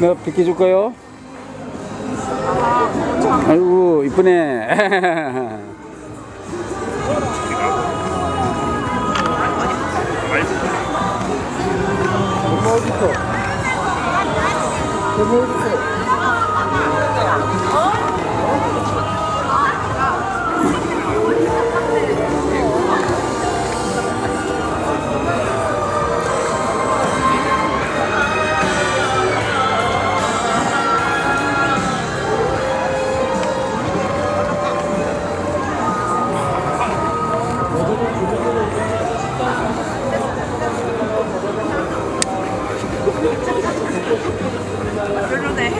내가 비켜줄까요? 아이고 이쁘네 엄마 어딨어? 엄마 어딨어?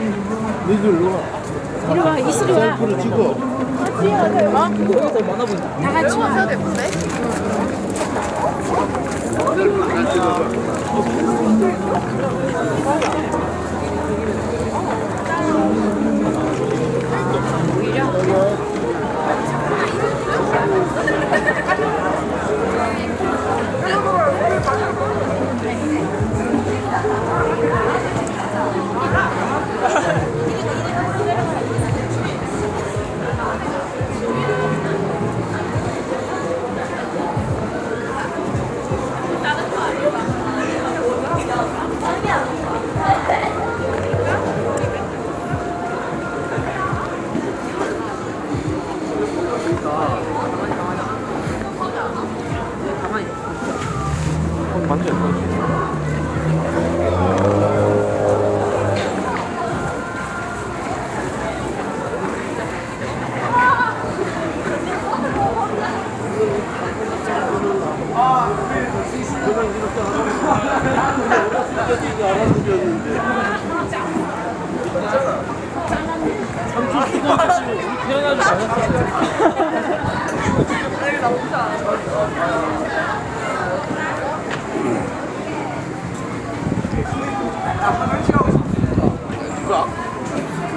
니들 와. 이리 와, 이슬이 와. 셀프로 찍어. 다 같이 와.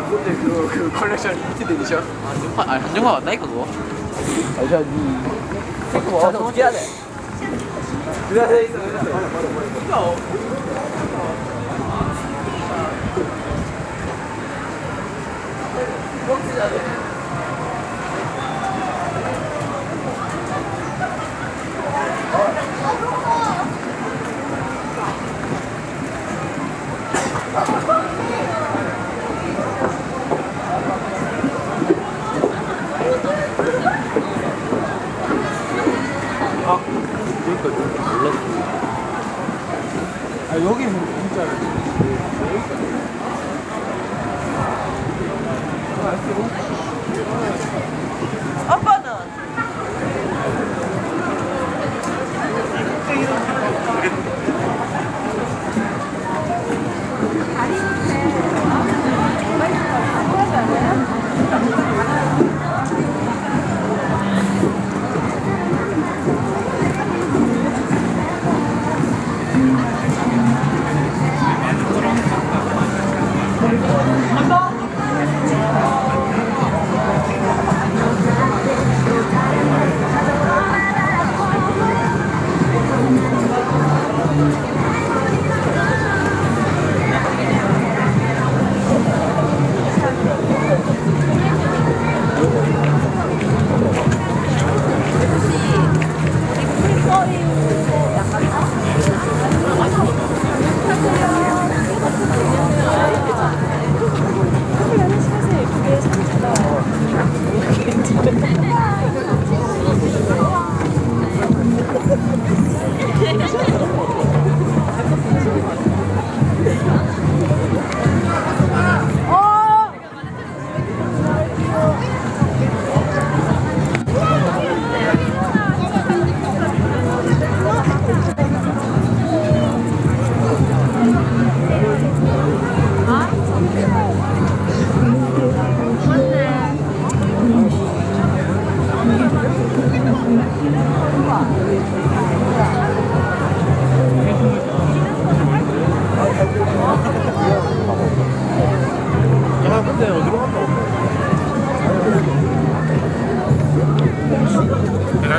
근데 그, 그 컬렉션 리미티드 에디션 한정판 아니 한정판 맞다니까 그거 아니야 니 그거 어떻게 해야 돼? 그래야 돼 있어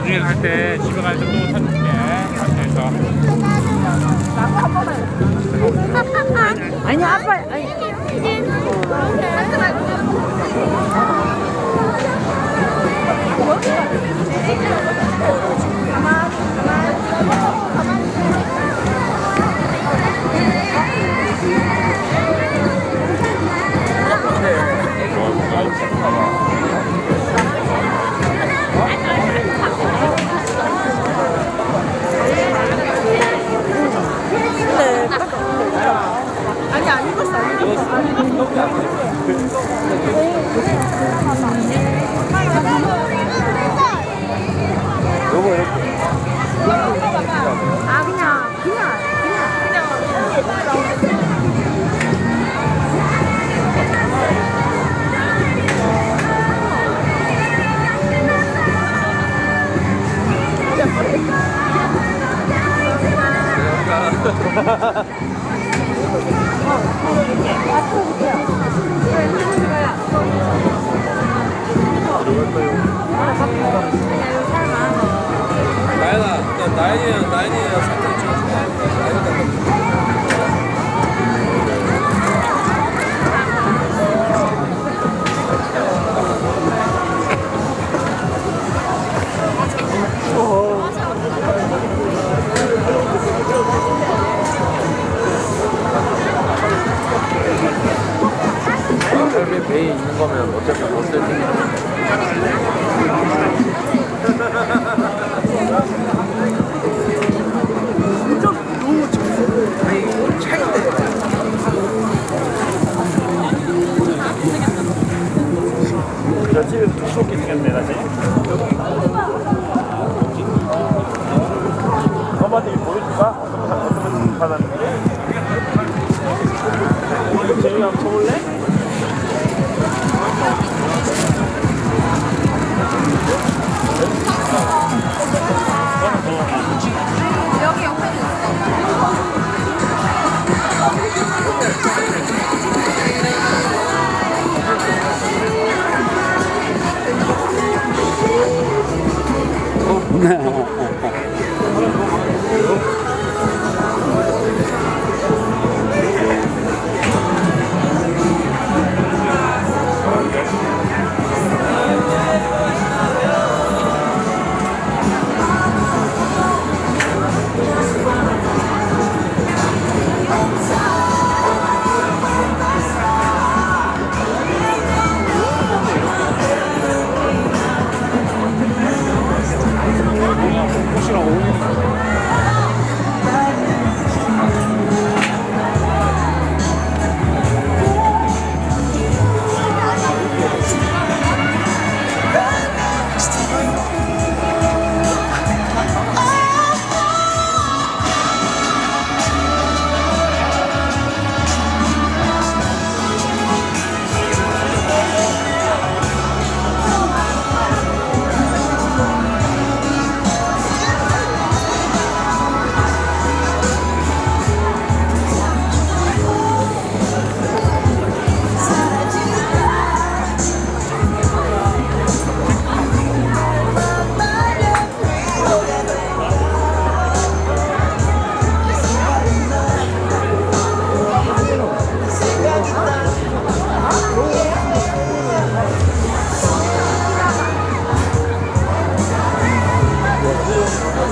나중에 갈 때 집에 갈 때 또 사줄게. 마트에서. 아니 아빠 아니. 어. Yes.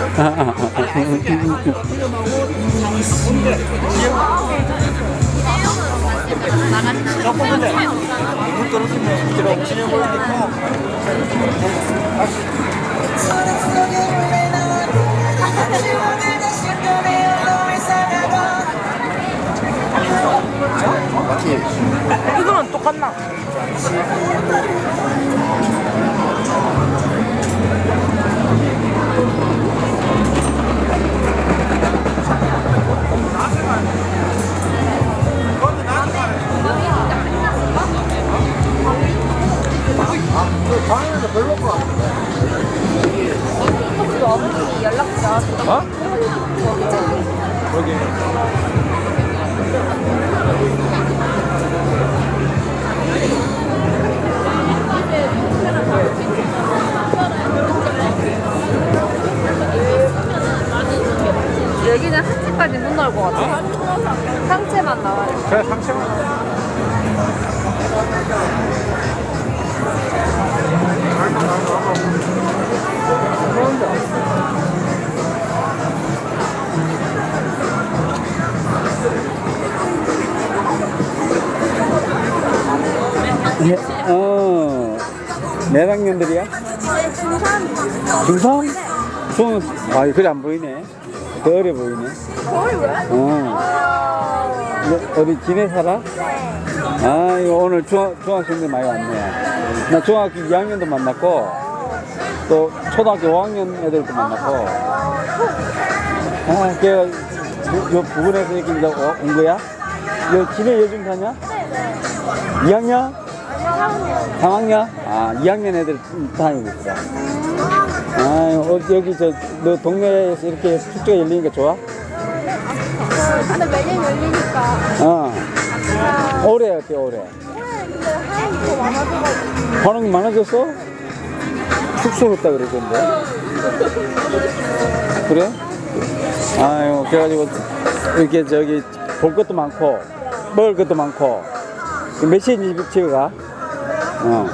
아, 이거랑 똑같나? 아저 장인어른이 연락처 어? 어? 거기. 거기. 그상? 저는 아 그래 안 보이네. 더 어려 보이네. 거의 왜? 어. 너, 어디 지내 살아? 네. 아 오늘 중학, 중학생들 많이 왔네. 나 중학교 2학년도 만났고 또 초등학교 5학년 애들도 만났고. 아 걔가 요, 부근에서 이렇게 온 거야? 요 집에 요즘 사냐? 네네. 2학년? 3학년. 3학년? 아 2학년 애들 다니고 있어. 아, 어, 여기 저, 너 동네에서 이렇게 축제가 열리니까 좋아? 근데 매년 열리니까. 어. 올해 어때, 올해? 근데 하얀 더 많아져가지고. 반응이 많아졌어? 쑥스럽다 그러던데. 그래? 아유, 그래가지고 이렇게 저기 볼 것도 많고, 먹을 것도 많고. 몇 시에 집 집에 어.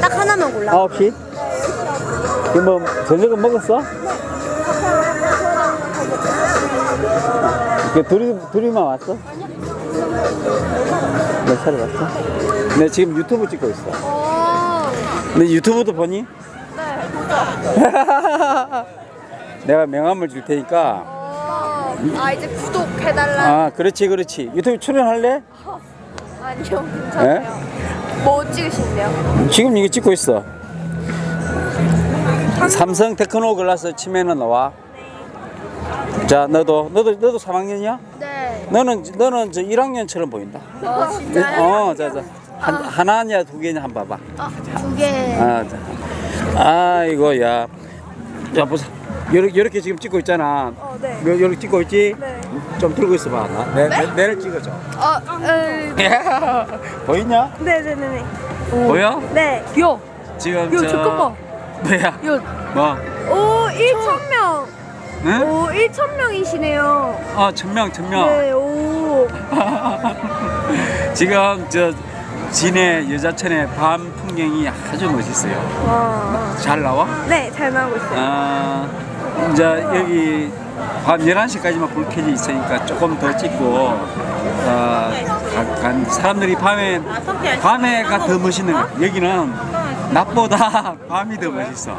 딱 하나만 골라. 9시? 그뭐 저녁은 먹었어? 그 둘이, 둘이만 왔어? 몇 살에 왔어? 내 지금 유튜브 찍고 있어. 오. 내 유튜브도 보니? 네. 내가 명함을 줄 테니까. 어. 아, 이제 구독해달라. 아, 그렇지, 그렇지. 유튜브 출연할래? 아니요, 괜찮아요. 뭐 찍으신대요? 지금 이거 찍고 있어. 삼성 테크노 글라스 치면은 나와. 자, 너도, 너도, 너도 3학년이야? 네. 너는, 너는 저 1학년처럼 보인다. 어, 진짜요? 어, 자, 자. 한, 하나냐, 두 개냐, 한 번 봐봐. 어, 두 개. 아, 자. 아이고, 야. 야, 보자. 요렇게, 요렇게 지금 찍고 있잖아. 어, 네. 요, 요렇게 찍고 있지? 네. 좀 들고 있어 봐. 나, 내, 내, 내를 찍어줘. 어, 어, 보이냐? 네 네 네 네. 보여? 네. 요. 지금 요, 저 잠깐만. 뭐야? 요. 뭐? 오, 1,000명. 응? 오, 1,000명이시네요. 어, 천명, 천명. 네, 오. 지금 저 진해 여자천의 밤 풍경이 아주 멋있어요. 와. 잘 나와? 네, 잘 나오고 있어요. 아, 이제 여기 밤 11시까지만 불 켜져 있으니까 조금 더 찍고, 어, 가- 간- 사람들이 밤에, 밤에가 더 멋있는 거야. 여기는 낮보다 밤이 더 멋있어.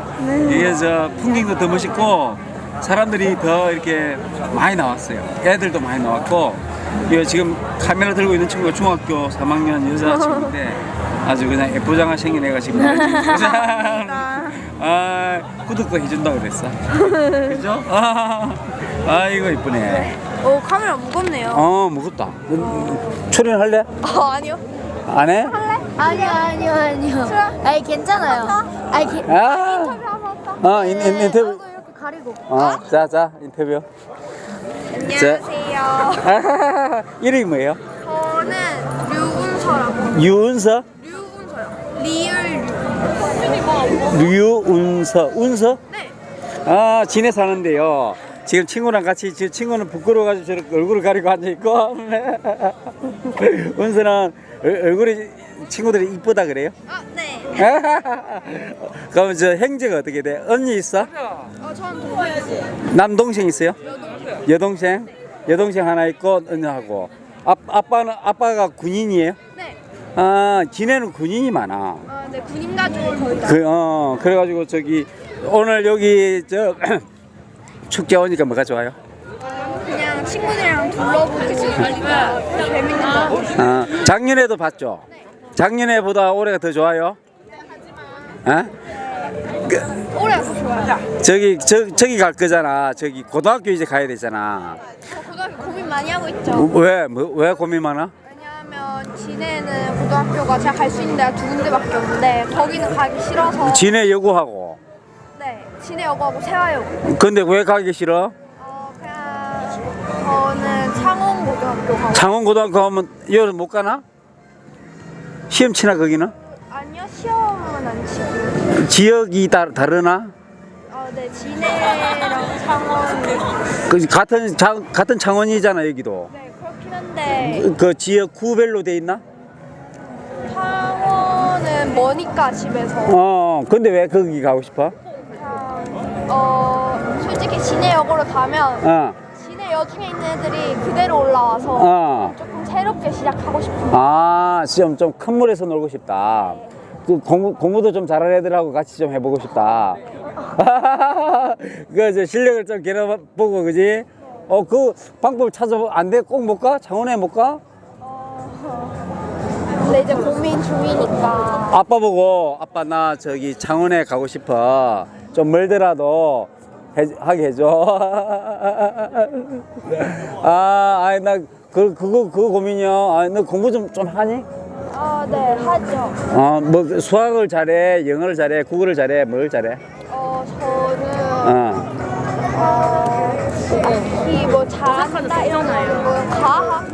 이게 저 풍경도 더 멋있고, 사람들이 더 이렇게 많이 나왔어요. 애들도 많이 나왔고, 이거 지금 카메라 들고 있는 친구가 중학교 3학년 여자 친구인데, 아주 그냥 예쁘장한 생긴 애가 지금 아, 구독도 해준다고 그랬어. 그죠? 아, 아이고 이쁘네. 오, 카메라 무겁네요. 어 무겁다. 출연할래? 어, 아니요. 안 해? 아니요 아니요 아니요 아니 괜찮아요 아니 게, 아, 어 인, 인, 인터뷰. 얼굴 이렇게 가리고 어, 자 자 인터뷰. 안녕하세요. 이름이 뭐예요? 저는 류운서라고. 유은서? 류운서요. 리을 류. 류운서. 운서? 네. 아, 진해 사는데요. 지금 친구랑 같이 지금 친구는 부끄러워가지고 저렇게 얼굴을 가리고 앉아 있고 운서는 얼- 얼굴이 친구들이 이쁘다 그래요? 아, 네. 그럼 저 형제가 어떻게 돼? 언니 있어? 어, 저는 동생 있어요. 남동생 있어요? 여동생? 여동생 하나 있고 언니하고 아, 아빠는 아빠가 군인이에요? 네. 아 진해는 군인이 많아. 아, 네, 군인 가족을 거의 다. 그 어 그래가지고 저기 오늘 여기 저 축제 오니까 뭐가 좋아요? 그냥 친구들이랑 둘러보고 재밌는 거. 아 작년에도 봤죠? 작년에보다 올해가 더 좋아요? 어? 그, 올해가 더 좋아요. 저기 저 저기 갈 거잖아. 저기 고등학교 이제 가야 되잖아. 저 고등학교 고민 많이 하고 있죠. 왜? 뭐, 왜 고민 많아? 왜냐하면 진해는 고등학교가 제가 갈 수 있는 데가 두 군데밖에 없는데 거기는 가기 싫어서 진해 여고하고. 네 진해여고하고 세화여고 근데 왜 가기 싫어? 어 그냥 저는 창원고등학교 가고 창원고등학교 가면 여름 못 가나? 시험 치나 거기는? 아니요 시험은 안 치고 지역이 다, 다르나? 어 네 진해랑 창원 그 같은 장, 같은 창원이잖아 여기도. 네 그렇긴 한데 그, 그 지역 구별로 돼 있나? 창원은 머니까 집에서 어. 근데 왜 거기 가고 싶어? 어 솔직히 진해여고로 가면 어. 진해 여중에 있는 애들이 그대로 올라와서 어. 조금 새롭게 시작하고 싶은 아, 시험 좀큰 물에서 놀고 싶다. 그 공부, 공부도 좀 잘하는 애들하고 같이 좀 해보고 싶다. 그, 저 실력을 좀 겨뤄보고, 그지? 어, 그 방법을 찾아 안 돼? 꼭 못 가? 창원에 못 가? 근데 이제 고민 중이니까. 아빠 보고 아빠 나 저기 창원에 가고 싶어. 좀 멀더라도 해, 하게 해줘. 아, 아이 나그 그거 그거 고민이야. 아, 너 공부 좀 좀 하니? 아, 네, 하죠. 어, 뭐 수학을 잘해, 영어를 잘해, 국어를 잘해, 뭘 잘해? 어, 저는 어. 어, 특히 뭐 잘한다 이런 거 과학?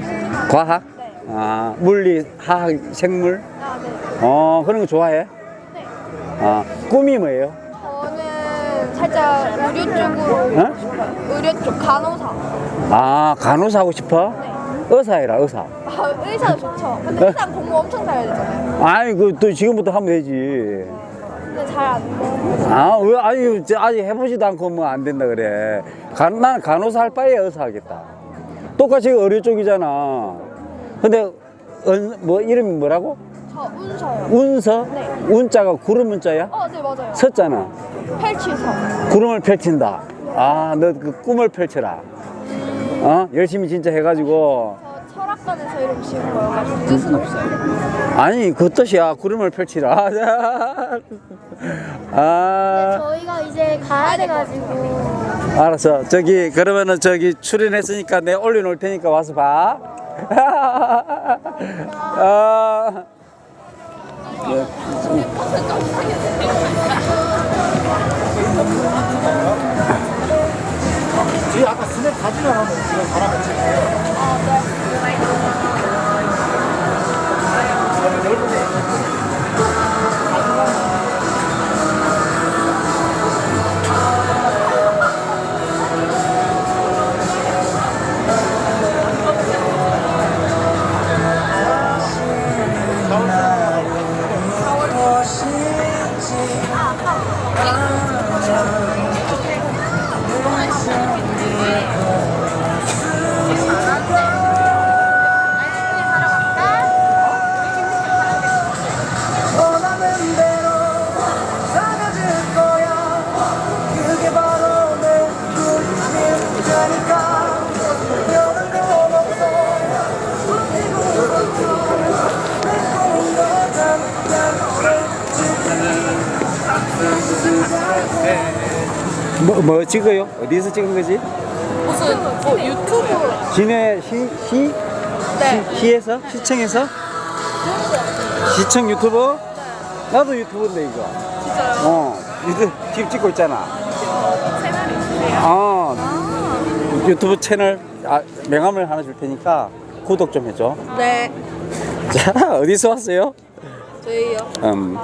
과학? 네. 아, 물리, 화학, 생물? 아, 네. 어, 그런 거 좋아해? 네. 아, 꿈이 뭐예요? 살짝 의료 쪽으로 어? 의료 쪽 간호사. 아, 간호사 하고 싶어? 네. 의사해라, 의사. 아, 의사도 좋죠. 근데 일단 공부 엄청 잘해야 되잖아요. 아이, 그, 또 지금부터 하면 되지. 근데 잘안 돼. 아, 왜, 아니, 저 아직 해보지도 않고 뭐 안 된다 그래. 간, 난 간호사 할 바에 의사 하겠다. 똑같이 의료 쪽이잖아. 근데, 은, 뭐, 이름이 뭐라고? 저 운서요. 운서? 네. 운자가 구름 문자야? 어, 네, 맞아요. 서잖아. 펼치서. 구름을 펼친다. 아, 너 그 꿈을 펼쳐라. 어? 열심히 진짜 해가지고. 저 철학관에서 이름 지은 거여가지고 뜻은 없어요. 아니, 그 뜻이야. 구름을 펼치라. 아, 저희가 이제 가야 돼가지고. 알았어. 저기, 그러면은 저기 출연했으니까 내가 올려놓을 테니까 와서 봐. 아. 뒤에 아까 스냅 사진 하나 찍은 사람 같이 뭐, 뭐 찍어요? 어디서 찍은 거지? 무슨 뭐 유튜브 시내, 시, 시? 네. 시, 시에서? 시청에서? 시청 유튜브? 나도 유튜브인데, 이거. 진짜요? 어, 유튜브 지금 찍고 있잖아. 채널이 있으세요? 어, 유튜브 채널 아, 명함을 하나 줄 테니까 구독 좀 해줘. 네. 자, 어디서 왔어요? 저희요. 음,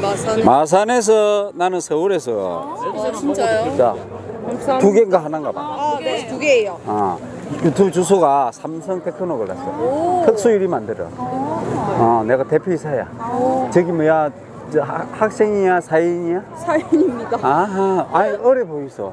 마산. 마산에서 나는 서울에서. 아 진짜요? 자, 두 개인가 하나인가 봐. 아 네. 두 개예요. 아, 유튜브 주소가 삼성 테크노 걸렸어. 특수유리 만들어. 어, 내가 대표이사야. 저기 뭐야, 저 학- 학생이야, 사인이야? 사연입니다. 아하, 아이 어려 보이소.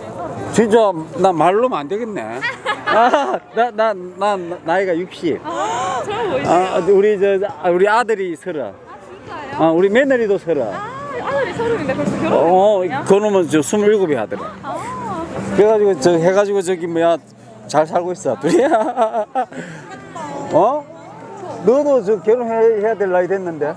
진짜 나 말로면 안 되겠네. 아, 나, 나, 나, 나이가 60. 아, 저런 보이세요? 아, 우리 저 아, 우리 아들이 서른. 진짜요? 아, 우리 며느리도 서른. 아, 아들이 서른인데 벌써 어, 결혼했거든요. 그놈은 저 27이 하더라. 아, 그래가지고 저 해가지고 저기 뭐야 잘 살고 있어 둘이. 어? 너도 저 결혼해야 될 나이 됐는데.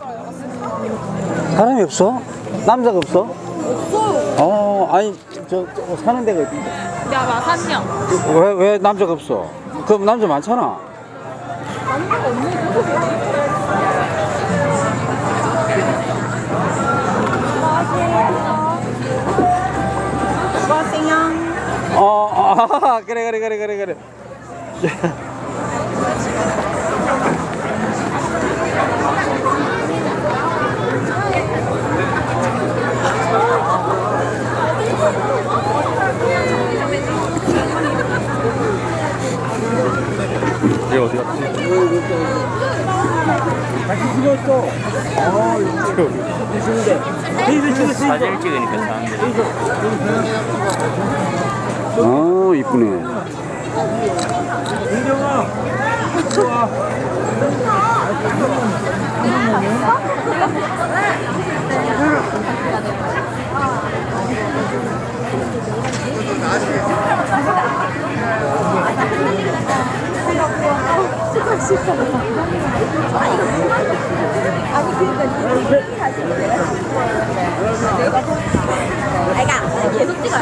사람이 없어? 남자가 없어? 없어요. 어, 아니 저, 저 사는 데가 어딘데? 야 마산요. 왜, 왜 남자가 없어? 그럼 남자 많잖아. 수고하세요. 어, 아, 그래, 그래, 그래, 그래, 그래. 사진을 찍으니까 사람들이. 어, 이쁘네. 아, 이거 뭐 그만 아니, 그러니까 이 하시는데 내가. 아니 그러니까 계속 찍어